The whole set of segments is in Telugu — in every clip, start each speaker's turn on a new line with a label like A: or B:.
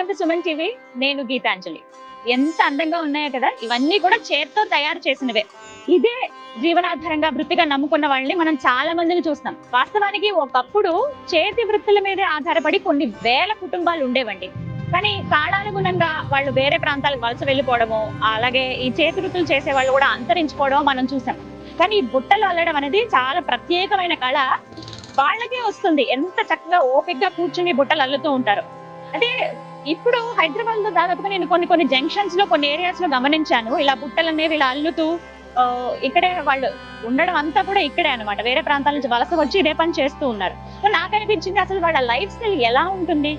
A: వెల్కమ్ టు సుమన్ టీవీ నేను గీతాంజలి. ఎంత అందంగా ఉన్నాయో కదా ఇవన్నీ కూడా చేత్తో తయారు చేసినవే. ఇదే జీవనాధారంగా వృత్తిగా నమ్ముకున్న వాళ్ళని మనం చాలా మందిని చూస్తాం వాస్తవానికి ఒకప్పుడు చేతి వృత్తుల మీదే ఆధారపడి కొన్ని వేల కుటుంబాలు ఉండేవండి. కానీ కాలానుగుణంగా వాళ్ళు వేరే ప్రాంతాలకు వలస వెళ్ళిపోవడము అలాగే ఈ చేతి వృత్తులు చేసే వాళ్ళు కూడా అంతరించుకోవడం మనం చూసాం. కానీ ఈ బుట్టలు అల్లడం అనేది చాలా ప్రత్యేకమైన కళ. వాళ్ళకే వస్తుంది. ఎంత చక్కగా ఓపికగా కూర్చుని బుట్టలు అల్లుతూ ఉంటారు. అదే ఇప్పుడు హైదరాబాద్లో దాదాపుగా నేను కొన్ని కొన్ని జంక్షన్స్లో కొన్ని ఏరియాస్లో గమనించాను. ఇలా బుట్టలు అనేవి ఇలా అల్లుతూ ఇక్కడే వాళ్ళు ఉండడం అంతా కూడా ఇక్కడే అనమాట వేరే ప్రాంతాల నుంచి వలస వచ్చి ఇదే పని చేస్తూ ఉన్నారు. సో నాకు అనిపించింది అసలు వాళ్ళ లైఫ్ స్టైల్ ఎలా ఉంటుంది?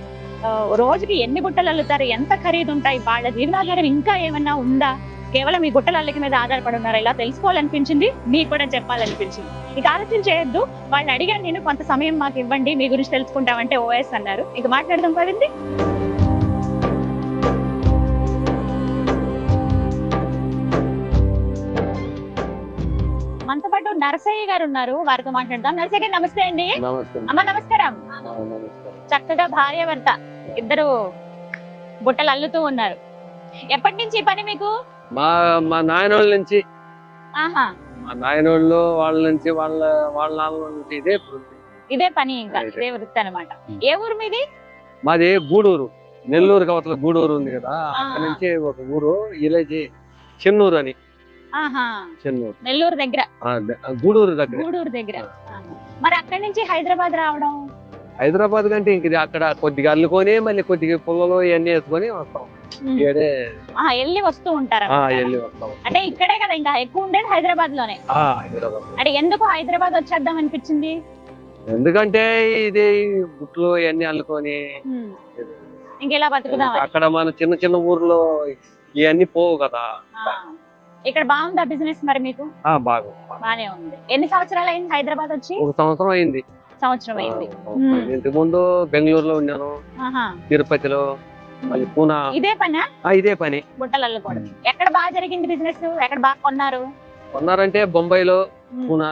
A: రోజుకి ఎన్ని బుట్టలు అల్లుతారు? ఎంత ఖరీదు ఉంటాయి వాళ్ళ జీవనాధారం ఇంకా ఏమన్నా ఉందా? కేవలం ఈ గుట్టల అల్లిక మీద ఆధారపడి ఉన్నారా? ఇలా తెలుసుకోవాలనిపించింది మీకు కూడా చెప్పాలనిపించింది. ఇక ఆలోచన చేయొద్దు. వాళ్ళని అడిగాను నేను కొంత సమయం మాకు ఇవ్వండి మీ గురించి తెలుసుకుంటామంటే ఓఎస్ అన్నారు. ఇక మాట్లాడదాం పడింది నరసయ్య గారు ఉన్నారు. వారితో మాట్లాడదాం. నరసయ్య గారు నమస్తే అండి. అమ్మ నమస్కారం. చక్కగా భార్య భర్త ఇద్దరు బుట్టలు అల్లుతూ ఉన్నారు. ఎప్పటి నుంచి ఈ పని మీకు?
B: మా మా నాయనోళ్ళ నుంచి.
A: ఆహా.
B: మా నాయనోళ్ళు వాళ్ళ నుంచి వాళ్ళ వాళ్ళ నాన్న నుంచి ఇదే.
A: ఇదే పని ఇంకా. ఇదే. వృత్తి అనమాట. ఏ ఊరు మీది?
B: మాది గూడూరు. నెల్లూరు కవతల గూడూరు ఉంది కదా. అక్కడ. నుంచి ఒక ఊరు ఇలాచి చెన్నూరు అని. చెన్నూరు.
A: నెల్లూరు దగ్గర.
B: గూడూరు దగ్గర.
A: గూడూరు దగ్గర. మరి అక్కడి నుంచి హైదరాబాద్ రావడం?
B: హైదరాబాద్ కంటే ఇంక అక్కడ కొద్దిగా అల్లుకొని మళ్ళీ కొద్దిగా పుల్లలు ఇవన్నీ వేసుకొని వస్తాం.
A: వెళ్ళి వస్తూ ఉంటారు అంటే ఇక్కడే కదా ఇంకా ఎక్కువ ఉండేది
B: హైదరాబాద్లోనే
A: అంటే ఎందుకు హైదరాబాద్ వచ్చేద్దాం అనిపించింది?
B: ఎందుకంటే ఇది గుట్లు ఇవన్నీ అల్లుకొని.
A: ఇంకెలా బతుకుదాం
B: అక్కడ మన చిన్న చిన్న ఊర్లో ఇవన్నీ పోవు కదా.
A: ఇక్కడ బాగుందా బిజినెస్ మరి మీకు?
B: బాగా.
A: బానే ఉంది. ఎన్ని సంవత్సరాలు అయింది హైదరాబాద్ వచ్చి?
B: ఒక సంవత్సరం అయింది.
A: సంవత్సరం అయింది.
B: ఇంతకు ముందు బెంగళూరులో ఉన్నాను. తిరుపతిలో మళ్ళీ పూనా.
A: ఇదే పనా?
B: ఇదే పని.
A: ఎక్కడ బాగా జరిగింది బిజినెస్ ఎక్కడ బాగా కొన్నారు?
B: కొన్నారంటే బొంబాయిలో. పూనా.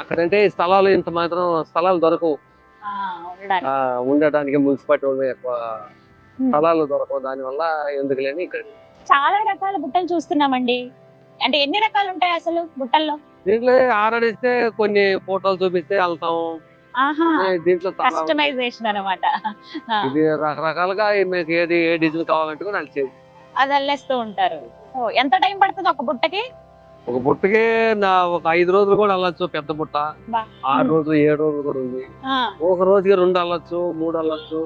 B: అక్కడంటే స్థలాలు ఇంత మాత్రం స్థలాలు దొరకవు.
A: ఉండడానికి.
B: ఉండటానికి మున్సిపాలిటీ వాళ్ళు ఎక్కువ. స్థలాలు దొరకవు. దానివల్ల ఎందుకు లేని ఇక్కడ
A: చాలా రకాల బుట్టలు చూస్తున్నామండి. అంటే ఎన్ని రకాలు ఉంటాయి అసలు బుట్టల్లో?
B: దీంట్లో ఆరడిస్తే కొన్ని ఫోటోలు చూపిస్తే వెళ్తాం. దీంట్లో.
A: కస్టమైజేషన్ అనమాట
B: ఇది రకరకాలుగా మీకు ఏది ఏ డిజైన్ కావాలంటే కూడా అది చేసి
A: అది అల్లేస్తూ ఉంటారు. ఓ, ఎంత టైం పడుతుంది ఒక బుట్టకి?
B: ఒక బుట్టకి నా ఒక ఐదు రోజులు కూడా వెళ్ళొచ్చు పెద్ద బుట్ట. ఆరు. రోజులు ఏడు రోజులు కూడా ఉంది. ఒక రోజుకి రెండు వెళ్ళొచ్చు మూడు వెళ్ళొచ్చు.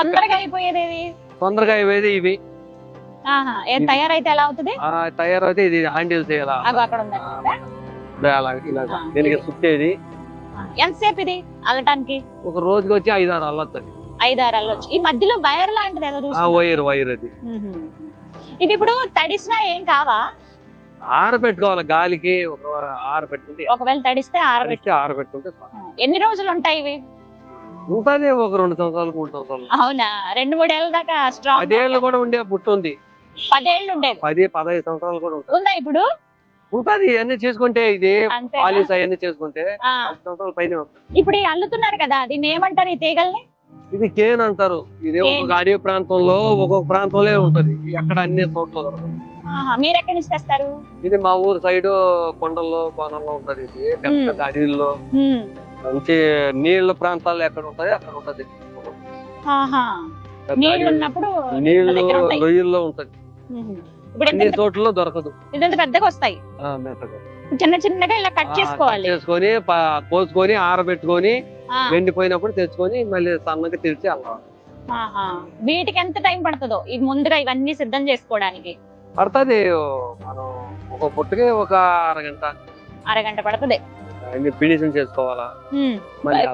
A: తొందరగా అయిపోయేది
B: తొందరగా ఇవేది ఇవి.
A: తయారైతే ఎలా అవుతుంది?
B: తయారైతే ఇది హ్యాండిల్ చేయాలా?
A: అగో అక్కడ.
B: దీనికి
A: ఎంతసేపు ఇది అల్లటానికి?
B: ఒక రోజుకి వచ్చి ఐదు ఆరు
A: ఐదారు అల్లొచ్చు. ఈ మధ్యలో వైర్ లాంటిది ఏదో.
B: వైర్ వైర్ అది.
A: ఇది ఇప్పుడు తడిసినా ఏం కావా?
B: ఆరబెట్టుకోవాలి గాలికి ఒక ఆరబెట్టుకుంటే.
A: ఒకవేళ తడిస్తే ఆరబెట్టి
B: ఆరబెట్టి ఆరబెట్టుకుంటే.
A: ఎన్ని రోజులు ఉంటాయి ఇవి?
B: ఉంటుంది ఒక రెండు సంవత్సరాలు మూడు సంవత్సరాలు.
A: అవునా? రెండు మూడేళ్ళ దాకా స్ట్రాంగ్
B: పదేళ్ళు కూడా ఉండే బుట్ట ఉంది.
A: పదేళ్ళు ఉండేది
B: పది పదహైదు సంవత్సరాలు కూడా ఉంటుంది
A: ఉందా ఇప్పుడు
B: ఉంటుంది ఇవన్నీ చేసుకుంటే ఇది పాలిస్ అవన్నీ చేసుకుంటే
A: ఆ,
B: పది సంవత్సరాల పైన.
A: ఇప్పుడు ఈ అల్లుతున్నారు కదా దీన్ని ఏమంటారు ఈ తీగల్ని
B: ఇది కేన్ అంటారు ఇది. ఒక్కొక్క అడవి ప్రాంతంలో ఒక్కొక్క ప్రాంతంలో ఉంటది ఎక్కడ అన్ని చోట్ల దొరకదు
A: ఆహా, మీరు ఎక్కడి నుంచి తెస్తారు
B: ఇది మా ఊరు సైడ్ కొండల్లో కోనల్లో ఉంటది ఇది పెద్ద
A: మ్మ్.
B: పెద్ద అడవిల్లో
A: మ్మ్.
B: మంచి నీళ్ళ ప్రాంతాలు ఎక్కడ ఉంటది అక్కడ ఉంటది
A: ఆహా
B: పెద్ద
A: నీళ్ళు
B: అడవి.
A: ఉన్నప్పుడు
B: నీళ్ళు
A: దగ్గర ఉంటాయి.
B: రొయ్యల్లో ఉంటది.
A: ఇప్పుడు
B: అన్ని చోట్లలో దొరకదు.
A: ఇదంత పెద్దగా వస్తాయి.
B: ఆ, మెత్తగా.
A: చిన్న చిన్నగా ఇలా కట్ చేసుకోవాలి.
B: కట్ చేసుకొని కోసుకొని ఆరబెట్టుకొని
A: ఆ,
B: ఎండిపోయినప్పుడు తెచ్చుకొని మళ్ళీ సన్నగా తెరిచి.
A: వీటికి ఎంత టైం పడుతుందో? ఇవి ముందుగా ఇవన్నీ సిద్ధం చేసుకోవడానికి.
B: పడుతుంది మనం ఒక పుట్టుకి ఒక అరగంట.
A: అరగంట పడుతుంది.
B: అన్ని ఫినిషింగ్ చేసుకోవాలా. మళ్ళీ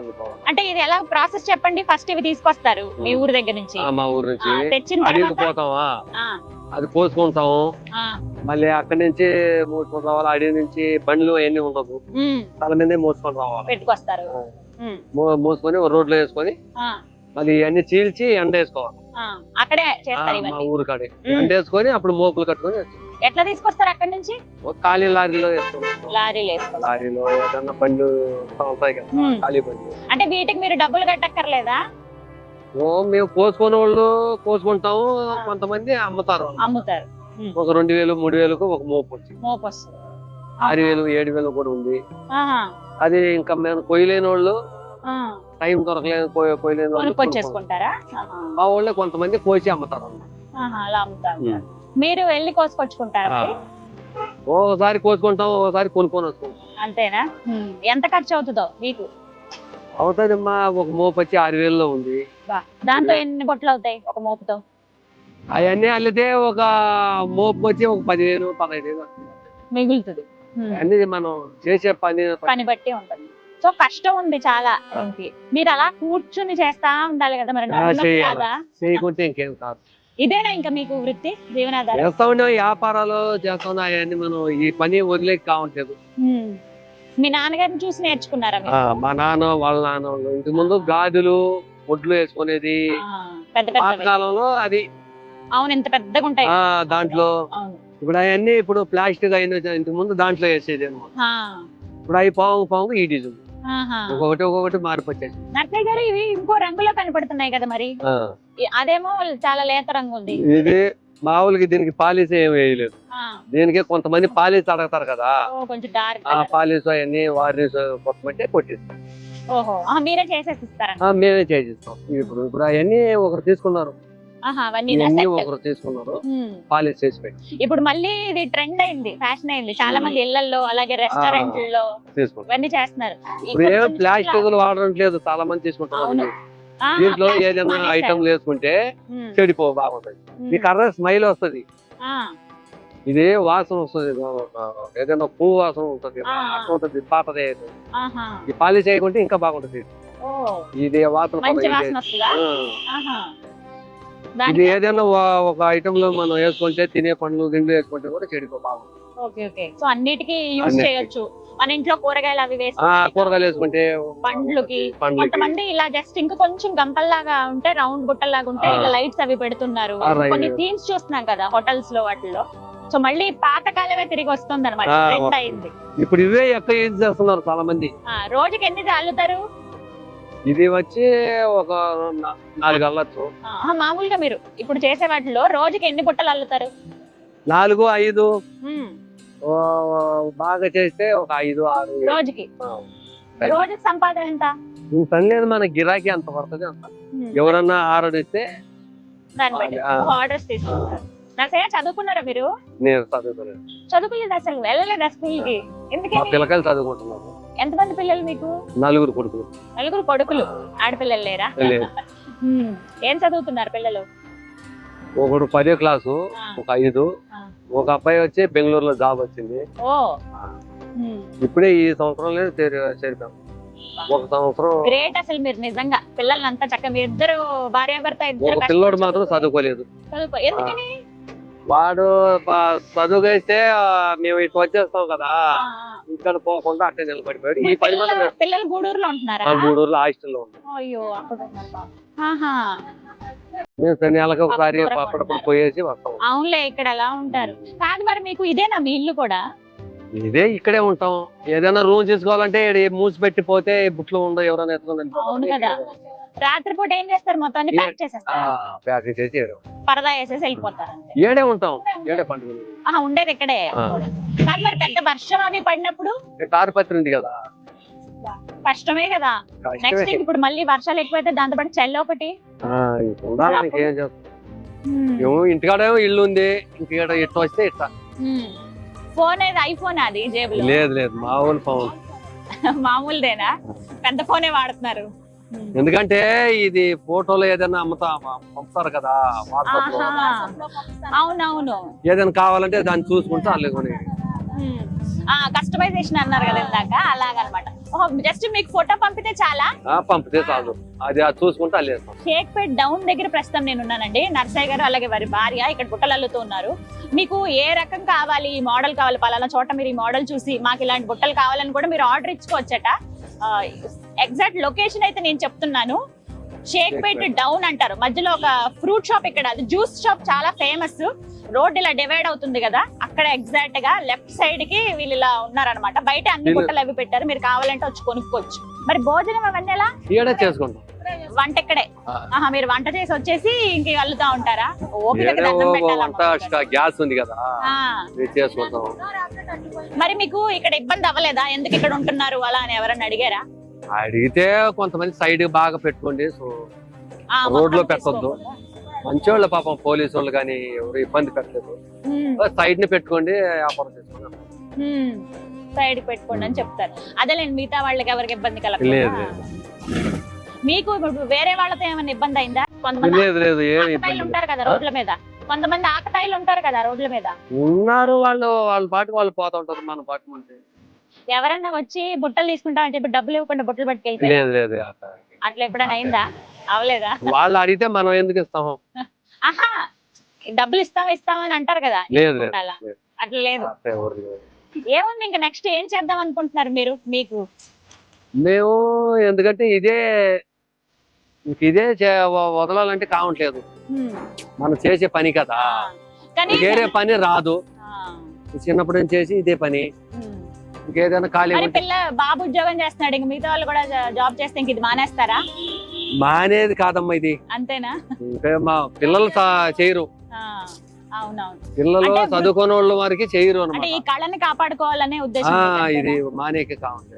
A: అంటే ఇది ఎలా ప్రాసెస్ చెప్పండి. ఫస్ట్ ఇవి తీసుకొస్తారు మీ ఊరు దగ్గర నుంచి.
B: ఆ, మా ఊరు
A: ఆ,
B: నుంచి
A: తెచ్చిన
B: అడవికి
A: తర్వాత
B: పోతామా?
A: ఆ,
B: అది కోసుకుంటాము.
A: ఆ,
B: మళ్ళీ అక్కడి నుంచి మోసుకొని రావాలి? అడవి నుంచి బండ్లు అవన్నీ ఉండదు. తల మీదే మోసుకొని రావాలి?
A: పెట్టుకొస్తారు. మ్మ్.
B: మో- మోసుకొని రోడ్లో వేసుకొని
A: ఆ,
B: మళ్ళీ అన్ని చీల్చి ఎండ వేసుకోవాలి.
A: ఆ, అక్కడే
B: ఆ,
A: చేస్తారు
B: మా
A: ఇవన్నీ.
B: ఊరు కాడే. ఎండ వేసుకొని అప్పుడు మోపులు కట్టుకొని
A: ఎట్లా తీసుకొస్తారు అక్కడి నుంచి?
B: ఒక ఖాళీ లారీలో
A: లారీలు
B: లారీలో ఏదన్నా బండ్లు ఉంటాయి కదా
A: మ్మ్.
B: ఖాళీ బండ్లు
A: అంటే వీటికి మీరు డబ్బులు కట్టక్కర్లేదా?
B: ఓ మేము కోసుకునే వాళ్ళు కోసుకుంటాము కొంతమంది అమ్ముతారు.
A: అమ్ముతారు.
B: ఒక రెండు వేలు మూడు వేలకు ఒక మోపు వచ్చింది.
A: మోపు వస్తుంది.
B: ఆరు వేలు ఏడు వేలు కూడా ఉంది. అది ఇంకా మేము కొయ్యలేని వాళ్ళు. టైం దొరకలేని కొయ్య- కొయ్యలేని వాళ్ళు. మా వాళ్ళే కొంతమంది కోసి అమ్ముతారు
A: అలా అమ్ముతారు. మీరు వెళ్ళి కోసుకొచ్చుకుంటారా
B: ఆ. ఓసారి కోసుకుంటాం ఓసారి కొనుక్కొని వస్తాం
A: అంతేనా. ఎంత ఖర్చు అవుతుందో మీకు
B: అవుతుంది మా ఒక మోపు వచ్చి ఆరు వేలలో ఉంది
A: బా దాంతో ఎన్ని బొట్లు అవుతాయి ఒక మోపుతో
B: అవన్నీ అల్లితే ఒక మోపు వచ్చి ఒక పదివేలు పదహైదు వేలు
A: మిగులుతుంది.
B: అన్ని మనం చేసే పని
A: పని బట్టి ఉంటుంది సో కష్టం ఉంది చాలా దీనికి. మీరు అలా కూర్చుని చేస్తా ఉండాలి కదా మరి
B: ఆ,
A: నడుమునొప్పి
B: చేయాలి.
A: కాదా?
B: చేయకుంటే ఇంకేం కాదు
A: ఇదేనా ఇంకా మీకు వృత్తి? జీవనాధారం?
B: చేస్తా వ్యాపారాలు చేస్తా ఉన్నా అవన్నీ మనం ఈ పని వదిలేక కావట్లేదు.
A: మీ నాన్నగారిని చూసి నేర్చుకున్నారా మీరు?
B: ఆ, మా నాన్న వాళ్ళ నాన్న వాళ్ళు. ఇంటి ముందు గాజులు ఒడ్లు వేసుకునేది.
A: ఆ, పెద్ద పెద్ద
B: పాతకాలంలో అది.
A: అవును ఇంత పెద్దగా ఉంటాయి.
B: ఆ దాంట్లో.
A: అవును.
B: ఇప్పుడు అవన్నీ ఇప్పుడు ప్లాస్టిక్ అయిన ఇంటి ముందు దాంట్లో వేసేది
A: ఆ,
B: ఇప్పుడు అవి పావు పావు ఈ డిజైన్ ఒక్కొక్కటి ఒక్కొక్కటి మార్పొచ్చేసి
A: నర్సయ్య గారు ఇవి ఇంకో రంగులో కనపడుతున్నాయి కదా మరి. అదేమో చాలా లేత రంగు ఉంది.
B: ఇది మామూలుగా దీనికి పాలిస్ ఏం వేయలేదు. దీనికి కొంతమంది పాలిస్ అడగతారు కదా.
A: కొంచెం డార్క్
B: ఆ పాలిస్ అవన్నీ వార్నిస్ కొట్టమంటే కొట్టిస్తాం.
A: మీరే చేసేసి ఇస్తారా?
B: ఆ, మేమే చేసిస్తాం. ఇప్పుడు ఇప్పుడు అవన్నీ ఒకరు తీసుకున్నారు. ఇవన్నీ. ఒకరు తీసుకున్నారు. పాలిష్ చేసి పెట్టి.
A: ఇప్పుడు మళ్ళీ ఇది ట్రెండ్ అయింది ఫ్యాషన్ అయింది. చాలా మంది ఇళ్ళలో అలాగే రెస్టారెంట్లలో
B: తీసుకుంటారు
A: ఇవన్నీ చేస్తున్నారు.
B: ఇప్పుడు ఏం ప్లాస్టిక్ వాడడం లేదు చాలా మంది తీసుకుంటారు దీంట్లో ఏదైనా. ఐటమ్ వేసుకుంటే చెడిపో బాగుంటుంది. ఈ కర్ర స్మైల్ వస్తది. ఇది వాసన వస్తుంది. ఏదైనా పువ్వు వాసన ఉంటుంది పాతదే
A: ఆహా.
B: ఈ పాలిష్ చేయకుంటే ఇంకా బాగుంటుంది. ఇది వాసన ఇది- ఏదైనా ఒక ఐటమ్లో మనం వేసుకుంటే తినే పండ్లు గిండ్లు వేసుకుంటే కూడా చెడిపో బాగుంటుంది.
A: Okay okay. సో అన్నిటికీ యూజ్. చేయొచ్చు. మన ఇంట్లో కూరగాయలు అవి వేసుకుంటే
B: కూరగాయలు వేసుకుంటే
A: పండ్లకి. కొంతమంది ఇలా జస్ట్ ఇంకా కొంచెం గంపల్లాగా ఉంటే రౌండ్ గుట్టల్లాగా ఉంటే. ఇలా లైట్స్ అవి పెడుతున్నారు. కొన్ని థీమ్స్ చూస్తున్నాం కదా హోటల్స్లో వాటిల్లో. సో మళ్ళీ పాతకాలమే తిరిగి వస్తుంది. అనమాట
B: ఇప్పుడు ఇవే ఎక్కువ యూజ్ చేస్తున్నారు చాలా మంది
A: ఆ, రోజుకి ఎన్ని చల్లుతారు
B: ఇది వచ్చి ఒక నాలుగు అల్లచ్చు
A: మామూలుగా మీరు ఇప్పుడు చేసే వాటిలో రోజుకి ఎన్ని బుట్టలు అల్లుతారు?
B: నాలుగు ఐదు. బాగా చేస్తే ఒక ఐదు ఆరు.
A: రోజుకి. రోజుకి సంపాదన ఎంత?
B: ఇంత పని లేదు మన గిరాకీ అంత పడుతుంది అంత. ఎవరన్నా ఆర్డర్ ఇస్తే.
A: ఆర్డర్స్ తీసుకుంటారు. నర్సయ్య చదువుకున్నారా మీరు?
B: నేను చదువుకోలేదు.
A: చదువుకోలేదు అసలు వెళ్ళలేదు ఎందుకని?
B: పిల్లకాయలు చదువుకుంటున్నాను
A: ఎంతమంది పిల్లలు మీకు?
B: నలుగురు కొడుకులు.
A: నలుగురు కొడుకులు. ఆడపిల్లలు లేరా? ఏం చదువుతున్నారు పిల్లలు?
B: ఒకడు పదో క్లాసు ఒక ఐదు. ఒక అబ్బాయి వచ్చి బెంగళూరులో జాబ్ వచ్చింది. ఇప్పుడే ఈ సంవత్సరంలో చేరిపాం ఒక సంవత్సరం
A: గ్రేట్ అసలు మీరు నిజంగా. పిల్లల్ని అంతా చక్కగా మీ ఇద్దరు భార్యాభర్త ఇద్దరు
B: పిల్లోడు మాత్రం చదువుకోలేదు.
A: చదువుకో ఎందుకని?
B: వాడు చదువుకేస్తే ఆ, మేము ఇటు వచ్చేస్తాం కదా. ఇక్కడ పోకుండా అట్టే నిలబడిపోయాడు. ఈ పది మంది
A: పిల్లలు గూడూరులో ఉంటున్నారా?
B: గూడూరులో హాస్టల్లో మేము నెలకు ఒకసారి
A: అప్పుడు
B: అప్పుడప్పుడు పోయేసి వస్తాం.
A: అవునులే ఇక్కడ అలా ఉంటారు. కాదు మరి మీకు ఇదేనా మీ ఇల్లు కూడా?
B: ఇదే ఇక్కడే ఉంటాం. ఏదైనా రూమ్ తీసుకోవాలంటే మూసి పెట్టి పోతే బుట్లు ఉండవు ఎవరైనా
A: కదా. రాత్రిపూట ఏం చేస్తారు? మొత్తాన్ని ప్యాక్ చేసేస్తారు?
B: ప్యాకింగ్ చేసి ఈడ.
A: పరదా వేసేసి వెళ్ళిపోతారు
B: ఏడే ఉంటాం. ఏడే పండుగ
A: ఆహా, ఉండేది ఇక్కడే. మరి పెద్ద వర్షం అవి పడినప్పుడు?
B: తారుపత్రి ఉంది కదా.
A: కష్టమే కదా. నెక్స్ట్ ఇప్పుడు మళ్ళీ వర్షాలు ఎక్కువైతే దాంతో పాటు చల్లి ఒకటి.
B: ఇంటికాడేమో ఇల్లు ఉంది. ఇంటికాడ ఇట్లా వస్తే ఇట్లా
A: ఫోన్ ఏది? ఐఫోన్ అది? జేబులో?
B: లేదు లేదు. మామూలు ఫోన్
A: మామూలుదేనా? పెద్ద ఫోనే వాడుతున్నారు.
B: ఎందుకంటే ఇది ఫోటోలు ఏదైనా అమ్ముతా పంపుతారు కదా వాట్సాప్.
A: అవునవును.
B: ఏదైనా కావాలంటే దాన్ని చూసుకుంటే వాళ్ళు కొని
A: కస్టమైజేషన్ అన్నారు కదా ఇందాక అలాగనమాట. జస్ట్ మీకు ఫోటో పంపితే చాలా?
B: పంపితే చాలు. అది చూసుకుంటే వేస్తాం
A: షేక్పేట్ డౌన్ దగ్గర ప్రస్తుతం నేను ఉన్నానండి నర్సయ్య గారు అలాగే వారి భార్య ఇక్కడ బుట్టలు అల్లుతూ ఉన్నారు. మీకు ఏ రకం కావాలి? ఈ మోడల్ కావాలి. పలానా చోట మీరు ఈ మోడల్ చూసి మాకు ఇలాంటి బుట్టలు కావాలని కూడా మీరు ఆర్డర్ ఇచ్చుకోవచ్చట. ఎగ్జాక్ట్ లొకేషన్ అయితే నేను చెప్తున్నాను. షేక్పేట్ డౌన్ అంటారు. మధ్యలో ఒక ఫ్రూట్ షాప్ ఇక్కడ అది జ్యూస్ షాప్ చాలా ఫేమస్. రోడ్ ఇలా డివైడ్ అవుతుంది కదా అక్కడ ఎగ్జాక్ట్గా లెఫ్ట్ సైడ్కి వీళ్ళు ఇలా ఉన్నారనమాట బయట అన్ని గుట్టలు అవి పెట్టారు. మీరు కావాలంటే వచ్చి కొనుక్కోవచ్చు. మరి భోజనం అవన్నీ ఎలా?
B: చేసుకుంటాం.
A: వంట ఇక్కడే. ఆహా మీరు వంట చేసి వచ్చేసి ఇంక వెళ్తా ఉంటారా? ఓపిక దండం.
B: గ్యాస్ ఉంది కదా. చేసుకుంటాం.
A: మరి మీకు ఇక్కడ ఇబ్బంది అవ్వలేదా? ఎందుకు ఇక్కడ ఉంటున్నారు అలా అని ఎవరన్నా అడిగారా?
B: అడిగితే కొంతమంది సైడ్ బాగా పెట్టుకోండి సో
A: ఆ,
B: రోడ్లో
A: మొత్తం
B: పెట్టొద్దు.
A: తీసుకోకుండా.
B: మంచోళ్ళ పాపం పోలీసు వాళ్ళు కానీ ఎవరు ఇబ్బంది పెట్టలేదు. సైడ్ని పెట్టుకోండి వ్యాపారం చేసుకోండి
A: ఉమ్, సైడ్ పెట్టుకోండి అని చెప్తారు. అదేలేండి మిగతా వాళ్ళకి ఎవరికి ఇబ్బంది
B: లేదు,
A: కలగకుండా మీకు ఇప్పుడు వేరే వాళ్ళతో ఏమైనా ఇబ్బంది అయిందా? కొంతమంది
B: లేదు లేదు.
A: ఉంటారు కదా రోడ్ల మీద. కొంతమంది ఆకతాయిలు ఉంటారు కదా రోడ్ల మీద.
B: ఉన్నారు వాళ్ళు వాళ్ళ పాటికి వాళ్ళు పోతా ఉంటారు మన పాటికి ఉంటే
A: ఎవరైనా వచ్చి బుట్టలు తీసుకుంటా అని చెప్పి డబ్బులు ఇవ్వకుండా బుట్టలు పట్టుకెళ్తే
B: లేదు లేదు
A: అట్లా ఎప్పుడైనా అయిందా? అవలేదా
B: వాళ్ళు అడిగితే మనం ఎందుకు ఇస్తాము
A: ఆహా డబ్బులు ఇస్తాం ఇస్తాం అని అంటారు కదా
B: లేదు.
A: అట్లా లేదు. ఏముంది ఇంకా నెక్స్ట్ ఏం చేద్దాం అనుకుంటున్నారు మీరు మీకు?
B: మేము ఎందుకంటే ఇదే ఇదే వదలాలంటే కావట్లేదు. మనం చేసే పని కదా. వేరే పని రాదు. చిన్నప్పటి నుంచి చేసి ఇదే పని. ఇంకేదైనా ఖాళీ
A: మరి పిల్ల బాబు ఉద్యోగం చేస్తున్నాడు ఇంక మిగతా వాళ్ళు కూడా జాబ్ చేస్తే ఇంక ఇది మానేస్తారా?
B: మానేది కాదమ్మా ఇది.
A: అంతేనా?
B: ఇంకా మా పిల్లలు సా- చేయరు.
A: ఆ, అవునవును.
B: పిల్లలు
A: అంటే
B: చదువుకునే వాళ్ళ వారికి చేయరు
A: అంటే
B: అనమాట
A: ఈ కళని కాపాడుకోవాలనే ఉద్దేశం
B: ఆ, ఇది? మానేకి కావాలి.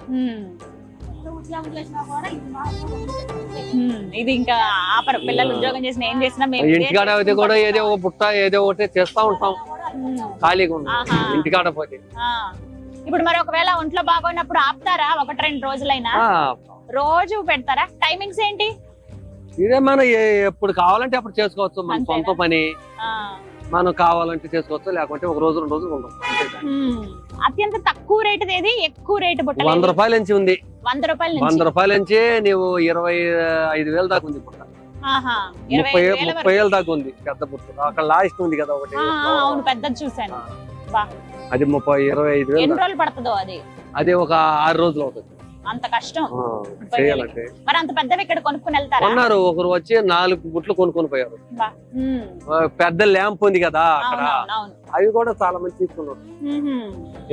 A: ఇది ఇంకా ఆపరు. పిల్లలు ఉద్యోగం చేసిన ఏం చేసినా మేము ఇదే
B: ఇంటికాడ అయితే కూడా ఏదో ఒక బుట్ట ఏదో ఒకటి చేస్తా ఉంటాం. ఖాళీగా ఉన్నాం
A: ఆహా.
B: ఇంటికాడ పోతే.
A: ఆ. ఇప్పుడు మరి ఒకవేళ ఒంట్లో బాగోనప్పుడు ఆపుతారా? ఒకటి రెండు రోజులైనా? రోజు పెడతారా? టైమింగ్స్ ఏంటి?
B: ఇదే మనం ఎప్పుడు కావాలంటే అప్పుడు చేసుకోవచ్చు. మన? సొంత పని. మనం కావాలంటే చేసుకోవచ్చు లేకుంటే ఒక రోజు రెండు రోజులు ఉండదు.
A: అత్యంత తక్కువ రేటు ఏది? ఎక్కువ రేటు
B: వంద? రూపాయల నుంచి ఉంది.
A: వంద రూపాయల
B: వంద రూపాయల నుంచి నీవు ఇరవై ఐదు వేలు దాకా ఉంది బుట్ట. ముప్పై ముప్పై. వేలు దాకా ఉంది పెద్ద బుట్ట. అక్కడ లాస్ట్ ఉంది కదా ఒకటి.
A: అవును పెద్దది చూసాను బా.
B: అది ముప్పై ఇరవై ఐదు వేలు
A: ఎన్ని. రోజులు పడుతుందో అది?
B: అది ఒక ఆరు రోజులు అవుతుంది.
A: అంత కష్టం.
B: చేయాలంటే.
A: మరి అంత పెద్దవి ఇక్కడ కొనుక్కుని వెళ్తారా?
B: కొన్నారు ఒకరు వచ్చి నాలుగు గుట్లు కొనుక్కొని పోయారు. పెద్ద ల్యాంప్ ఉంది కదా అక్కడ. అవి కూడా చాలా మంది తీసుకున్నారు.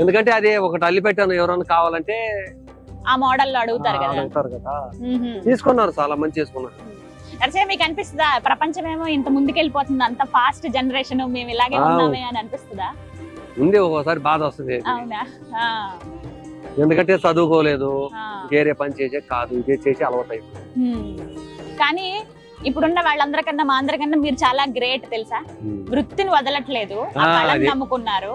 B: ఎందుకంటే అది ఒకటి అల్లి పెట్టాను ఎవరైనా కావాలంటే
A: ఆ మోడల్లో అడుగుతారు కదా.
B: అడుగుతారు కదా. తీసుకున్నారు చాలా మంది తీసుకున్నారు.
A: మీకు అనిపిస్తుందా? ప్రపంచం ఏమో ఇంత ముందుకెళ్ళిపోతుంది అంత ఫాస్ట్ జనరేషన్ మేము ఇలాగే. ఉన్నామే అని అనిపిస్తుందా?
B: ఉంది ఒక్కోసారి బాధ వస్తుంది. ఎందుకంటే చదువుకోలేదు. వేరే పని చేసే కాదు ఇదే చేసి అలవాటు అయిపోయింది.
A: హ్మ్. కానీ ఇప్పుడున్న వాళ్ళందరికన్నా మా అందరికన్నా మీరు చాలా గ్రేట్ తెలుసా? వృత్తిని వదలట్లేదు. నమ్ముకున్నారు.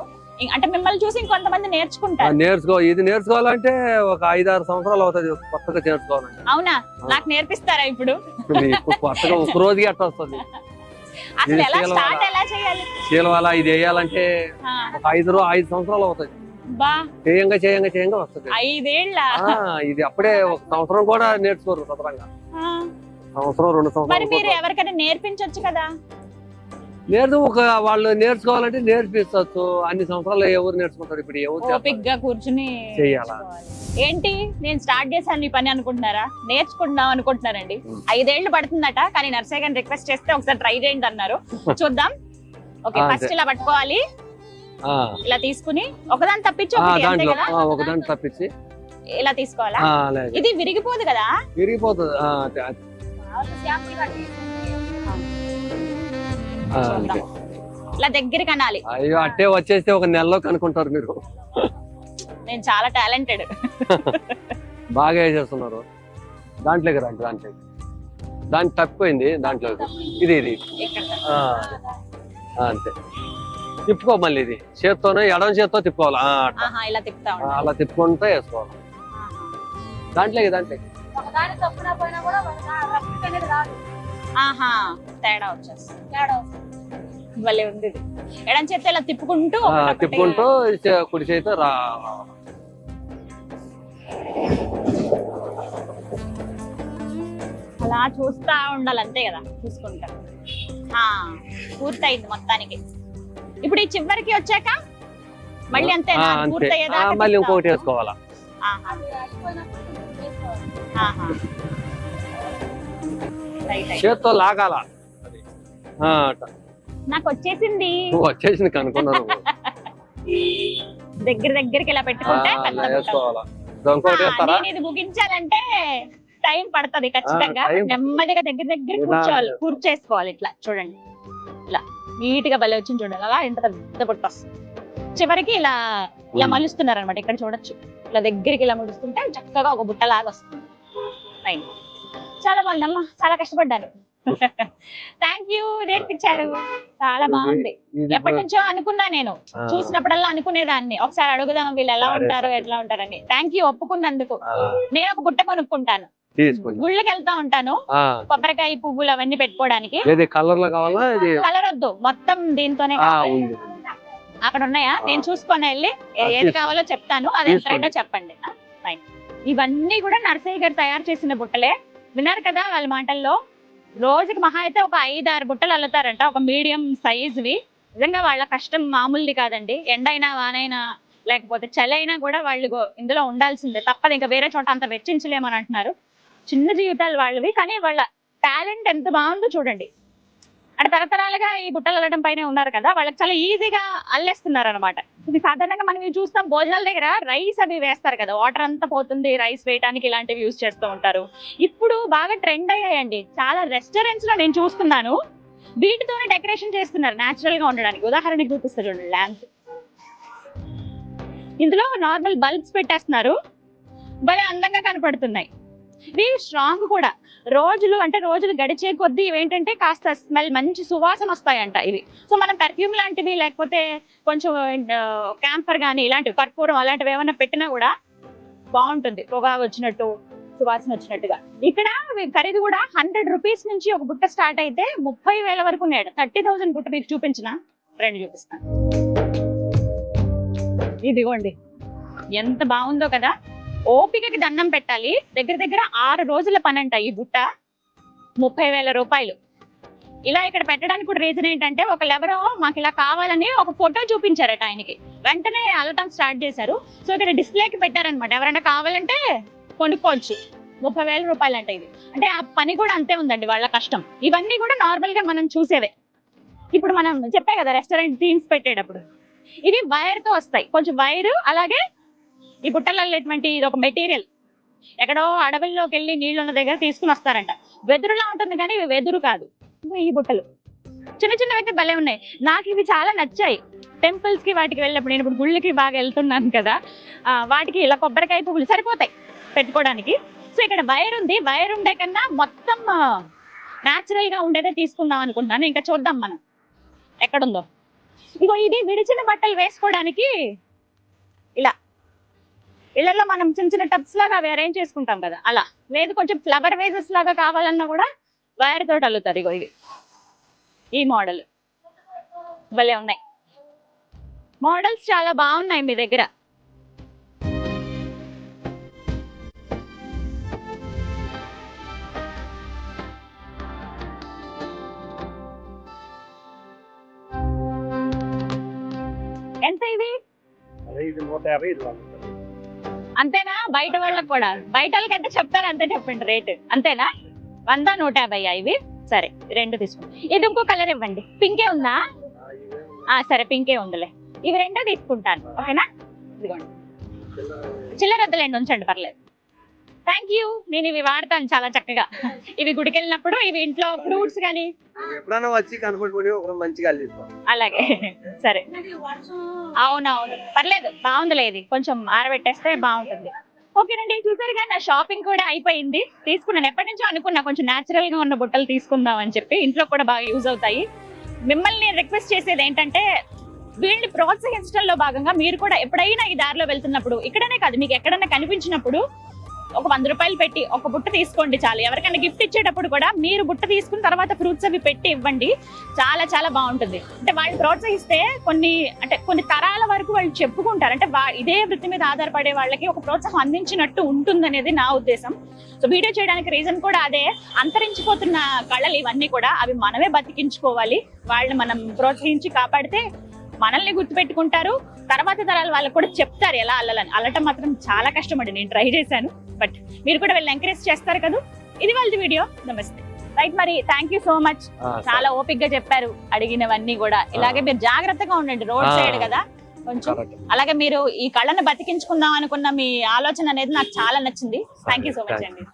A: అంటే మిమ్మల్ని చూసి ఇంకొంతమంది నేర్చుకుంటారు.
B: నేర్చుకో ఇది నేర్చుకోవాలంటే ఒక ఐదు ఆరు సంవత్సరాలు అవుతుంది కొత్తగా నేర్చుకోవాలంటే
A: అవునా? నాకు నేర్పిస్తారా ఇప్పుడు?
B: కొత్తగా ఒక రోజుకి అట్లా వస్తుంది.
A: అసలు ఎలా స్టార్ట్. ఎలా చేయాలి?
B: శీలవాల ఇది వేయాలంటే ఒక ఐదు రో ఐదు సంవత్సరాలు అవుతుంది
A: బా.
B: చేయంగా చేయంగా చేయంగా వస్తుంది.
A: ఐదేళ్ళ?
B: ఇది అప్పుడే ఒక సంవత్సరం కూడా నేర్చుకోరు
A: ఆ,
B: సంవత్సరం రెండు సంవత్సరాలు.
A: ఎవరికైనా నేర్పించొచ్చు కదా?
B: నేర్చు ఒక వాళ్ళు నేర్చుకోవాలంటే నేర్పిస్తచ్చు. అన్ని సంవత్సరాలు ఎవరు నేర్చుకుంటారు? ఇప్పుడు ఎవరు
A: ఓపిక్
B: చేస్తారు?
A: గా కూర్చుని? నేర్చుకోవాలి. ఏంటి? నేను స్టార్ట్ చేశాను ఈ పని అనుకుంటున్నారా? నేర్చుకుంటున్నాం అనుకుంటున్నారండి. ఐదేళ్ళు పడుతుందట కానీ నర్సయ్య గారిని రిక్వెస్ట్ చేస్తే ఒకసారి ట్రై చేయండి అన్నారు. చూద్దాం. Okay first. ఇలా పట్టుకోవాలి.
B: ఆ,
A: ఇలా తీసుకుని ఒకదాని తప్పించి
B: ఆ,
A: ఒకటి అంతే
B: దాంట్లో
A: కదా?
B: ఆ, ఒక దాంట్లో తప్పించి.
A: ఇలా తీసుకోవాలా?
B: ఆ, అలాగే.
A: ఇది విరిగిపోదు కదా?
B: విరిగిపోతుంది. ఆ, అదే, అదే.
A: ఇలా దగ్గరికి అనాలి
B: అయ్యో అట్టే వచ్చేస్తే ఒక నెలలో కనుక్కుంటారు మీరు.
A: నేను చాలా టాలెంటెడ్.
B: బాగా వేసేస్తున్నారు. దాంట్లోకి రండి దాంట్లోకి దానికి తప్పిపోయింది దాంట్లోకి ఇది ఇది. అంతే. తిప్పుకో మళ్ళీ ఇది. చేత్తోనే ఎడం చేత్తో తిప్పుకోవాలి? అలా తిప్పుకుంటే వేసుకోవాలి. దాంట్లోకి దాంట్లోకి.
A: ఆహా తేడా వచ్చేస్తుంది. భలే ఉంది ఇది. ఎడం చేత్తో ఇలా తిప్పుకుంటూ
B: ఆ,
A: ఒకటొకటి-
B: తిప్పుకుంటూ చే- కుడి చేతితో రా.
A: అలా చూస్తా ఉండాలి అంతే కదా చూసుకుంటా. ఆ, పూర్తయింది మొత్తానికి. ఇప్పుడు ఈ చివరికి వచ్చాక మళ్ళీ
B: ఆ, అంతే.
A: పూర్తయ్యేదాకా
B: ఆ, మళ్ళీ
A: తిప్పుతా.
B: ఇంకొకటి వేసుకోవాలా?
A: ఆహా. ఆహా.
B: చేత్తో లాగాల.
A: నాకు వచ్చేసింది.
B: వచ్చేసింది కనుక్కున్నాను
A: దగ్గర దగ్గరికి ఇలా పెట్టుకుంటే ఇది ముగించాలంటే టైం పడుతుంది ఖచ్చితంగా. నెమ్మదిగా దగ్గర దగ్గర. కూర్చోవాలి. కూర్చేసుకోవాలి ఇట్లా చూడండి. ఇలా నీట్గా భలే వచ్చింది చూడండి. అలా ఇంత పెద్ద బుట్ట వస్తుంది చివరికి ఇలా ఇలా. మలుస్తున్నారు అనమాట ఇక్కడ చూడొచ్చు. ఇలా దగ్గరికి ఇలా ముడుస్తుంటే చక్కగా ఒక బుట్ట లాగా వస్తుంది. చాలా బాగుందమ్మా చాలా కష్టపడ్డాను. థ్యాంక్ యూ నేర్పించారు చాలా బాగుంది. ఎప్పటి నుంచో అనుకున్నా నేను. చూసినప్పుడల్లా అనుకునేదాన్ని. ఒకసారి అడుగుదాం వీళ్ళు ఎలా ఉంటారు ఎట్లా ఉంటారని. థ్యాంక్ యూ ఒప్పుకున్నందుకు. నేను ఒక బుట్ట కొనుక్కుంటాను. గుళ్ళకి వెళ్తా ఉంటాను. కొబ్బరికాయ పువ్వులు అవన్నీ పెట్టుకోవడానికి.
B: కలర్
A: వద్దు. మొత్తం దీంతోనే అక్కడ ఉన్నాయా. నేను చూసుకొని వెళ్ళి ఏది. కావాలో చెప్తాను. అది ఎంత చెప్పండి. ఫైన్ ఇవన్నీ కూడా నర్సయ్య గారు తయారు చేసిన బుట్టలే. విన్నారు కదా వాళ్ళ మాటల్లో? రోజుకి మహా అయితే ఒక ఐదు ఆరు బుట్టలు అల్లుతారంట ఒక మీడియం సైజువి. నిజంగా వాళ్ళ కష్టం మామూలుది కాదండి. ఎండైనా వానైనా లేకపోతే చలి అయినా కూడా వాళ్ళు ఇందులో ఉండాల్సిందే. తప్పదు ఇంకా వేరే చోట అంత వెచ్చించలేమని అంటున్నారు. చిన్న జీవితాలు వాళ్ళవి కానీ వాళ్ళ టాలెంట్ ఎంత బాగుందో చూడండి. అంటే తరతరాలుగా ఈ బుట్టలు అల్లడం పైన ఉన్నారు కదా వాళ్ళకి చాలా ఈజీగా అల్లేస్తున్నారు అనమాట ఇది సాధారణంగా మనం ఇవి చూస్తాం భోజనాల దగ్గర రైస్ అవి వేస్తారు కదా వాటర్ అంతా పోతుంది రైస్ వేయడానికి ఇలాంటివి యూజ్ చేస్తూ ఉంటారు. ఇప్పుడు బాగా ట్రెండ్ అయ్యాయండి చాలా రెస్టారెంట్స్లో నేను చూస్తున్నాను వీటితోనే డెకరేషన్ చేస్తున్నారు నేచురల్గా ఉండడానికి. ఉదాహరణకి చూపిస్తారు చూడండి ల్యాంప్ ఇందులో నార్మల్ బల్బ్స్ పెట్టేస్తున్నారు భలే అందంగా కనపడుతున్నాయి. ఇవి స్ట్రాంగ్ కూడా రోజులు అంటే రోజులు గడిచే కొద్దీ ఇవేంటంటే కాస్త స్మెల్ మంచి సువాసన వస్తాయంట ఇవి. సో మనం పెర్ఫ్యూమ్ లాంటివి లేకపోతే కొంచెం క్యాంపర్ కానీ ఇలాంటివి కర్పూరం అలాంటివి ఏమైనా పెట్టినా కూడా బాగుంటుంది. పొగ వచ్చినట్టు సువాసన వచ్చినట్టుగా. ఇక్కడ ఖరీదు కూడా హండ్రెడ్ రూపీస్ నుంచి ఒక బుట్ట స్టార్ట్ అయితే ముప్పై వేల వరకు ఉన్నాడు థర్టీ థౌసండ్ బుట్ట మీకు చూపించిన రెండు చూపిస్తాను. ఇదిగోండి. ఎంత బాగుందో కదా? ఓపికకి దండం పెట్టాలి. దగ్గర దగ్గర ఆరు రోజుల పని అంట ఈ బుట్ట. ముప్పై వేల రూపాయలు. ఇలా ఇక్కడ పెట్టడానికి కూడా రీజన్ ఏంటంటే ఒకళ్ళెవరో మాకు ఇలా కావాలని ఒక ఫోటో చూపించారట ఆయనకి. వెంటనే అల్లటం స్టార్ట్ చేశారు. సో ఇక్కడ డిస్ప్లేకి పెట్టారనమాట ఎవరైనా కావాలంటే కొనుక్కోవచ్చు. ముప్పై వేల రూపాయలు అంట ఇది. అంటే ఆ పని కూడా అంతే ఉందండి వాళ్ళ కష్టం. ఇవన్నీ కూడా నార్మల్గా మనం చూసేవే. ఇప్పుడు మనం చెప్పే కదా రెస్టారెంట్ థీమ్స్ పెట్టేటప్పుడు. ఇవి వైర్తో వస్తాయి. కొంచెం వైర్ అలాగే ఈ బుట్టలు ఇటువంటి ఇది ఒక మెటీరియల్. ఎక్కడో అడవిలోకి వెళ్ళి నీళ్ళు ఉన్న దగ్గర తీసుకుని వస్తారంట. వెదురులా ఉంటుంది కానీ ఇవి వెదురు కాదు. ఈ బుట్టలు. చిన్న చిన్నవి అయితే భలే ఉన్నాయి. నాకు ఇవి చాలా నచ్చాయి. టెంపుల్స్కి వాటికి వెళ్ళినప్పుడు నేను ఇప్పుడు గుళ్ళకి బాగా వెళ్తున్నాను కదా వాటికి ఇలా కొబ్బరికాయ పువ్వులు సరిపోతాయి పెట్టుకోవడానికి. సో ఇక్కడ వైర్ ఉంది. వైర్ ఉండే కన్నా మొత్తం న్యాచురల్గా ఉండేదే తీసుకుందాం అనుకుంటున్నాను. ఇంకా చూద్దాం మనం. ఎక్కడుందో. ఇంకో ఇది విడిచిన బట్టలు వేసుకోవడానికి ఇళ్ళలో మనం చిన్న చిన్న టబ్స్ లాగా అవి అరేంజ్ చేసుకుంటాం కదా అలా. లేదు కొంచెం ఫ్లవర్ వేజెస్ లాగా కావాలన్నా కూడా వైర్ తోటి అల్లుతారు ఇగో ఇవి. ఈ మోడల్ భలే ఉన్నాయి. మోడల్స్ చాలా బాగున్నాయి మీ దగ్గర. ఎంత ఇది?
B: నూట యాభై ఇది
A: అంతేనా? బయట వాళ్ళకి కూడా. బయట వాళ్ళకి చెప్తారు అంతే చెప్పండి రేట్. అంతేనా? వంద నూట యాభై ఇవి సరే రెండు తీసుకోండి. ఇది ఇంకో కలర్ ఇవ్వండి. పింకే ఉందా?
B: ఆ
A: సరే పింకే ఉందిలే. ఇవి రెండో తీసుకుంటాను. ఓకేనా? ఇదిగోండి. చిల్లర వద్దులేండి ఉంచండి పర్లేదు. థ్యాంక్ యూ నేను ఇవి వాడతాను చాలా చక్కగా. ఇవి గుడికి వెళ్ళినప్పుడు ఇవి ఇంట్లో ఫ్రూట్స్ కానీ
B: ఎప్పుడైనా వచ్చి మంచిగా
A: అలాగే. సరే. అవునవును. పర్లేదు. బాగుందిలే ఇది. కొంచెం ఆరబెట్టేస్తే బాగుంటుంది. ఓకేనండి చూసారుగా నా షాపింగ్ కూడా అయిపోయింది. తీసుకున్నాను. ఎప్పటి నుంచో అనుకున్నా కొంచెం న్యాచురల్గా ఉన్న బుట్టలు తీసుకుందాం అని చెప్పి. ఇంట్లో కూడా బాగా యూజ్ అవుతాయి. మిమ్మల్ని రిక్వెస్ట్ చేసేది ఏంటంటే వీళ్ళని ప్రోత్సహించడంలో భాగంగా మీరు కూడా ఎప్పుడైనా ఈ దారిలో వెళ్తున్నప్పుడు ఇక్కడనే కాదు మీకు ఎక్కడైనా కనిపించినప్పుడు ఒక వంద రూపాయలు పెట్టి ఒక బుట్ట తీసుకోండి చాలు. ఎవరికైనా గిఫ్ట్ ఇచ్చేటప్పుడు కూడా మీరు బుట్ట తీసుకున్న తర్వాత ఫ్రూట్స్ అవి పెట్టి ఇవ్వండి. చాలా చాలా బాగుంటుంది. అంటే వాళ్ళు ప్రోత్సహిస్తే కొన్ని అంటే కొన్ని తరాల వరకు వాళ్ళు చెప్పుకుంటారు. అంటే ఇదే వృత్తి మీద ఆధారపడే వాళ్ళకి ఒక ప్రోత్సాహం అందించినట్టు ఉంటుందనేది నా ఉద్దేశం. సో వీడియో చేయడానికి రీజన్ కూడా అదే. అంతరించిపోతున్న కళలు ఇవన్నీ కూడా అవి మనమే బతికించుకోవాలి. వాళ్ళని మనం ప్రోత్సహించి కాపాడితే మనల్ని గుర్తుపెట్టుకుంటారు. తర్వాత తరాల వాళ్ళకి కూడా చెప్తారు ఎలా అల్లాలని. అల్లటం మాత్రం చాలా కష్టం అండి నేను ట్రై చేశాను. బట్ మీరు కూడా వెళ్ళి ఎంకరేజ్ చేస్తారు కదా. ఇది వాళ్ళ వీడియో నమస్తే రైట్ మరి థ్యాంక్ యూ సో మచ్ చాలా ఓపిక్గా చెప్పారు అడిగినవన్నీ కూడా. ఇలాగే మీరు జాగ్రత్తగా ఉండండి. రోడ్. సైడ్ కదా. కొంచెం. అలాగే మీరు ఈ కళను బతికించుకుందాం అనుకున్న మీ ఆలోచన అనేది నాకు చాలా నచ్చింది. థ్యాంక్ యూ సో మచ్ అండి.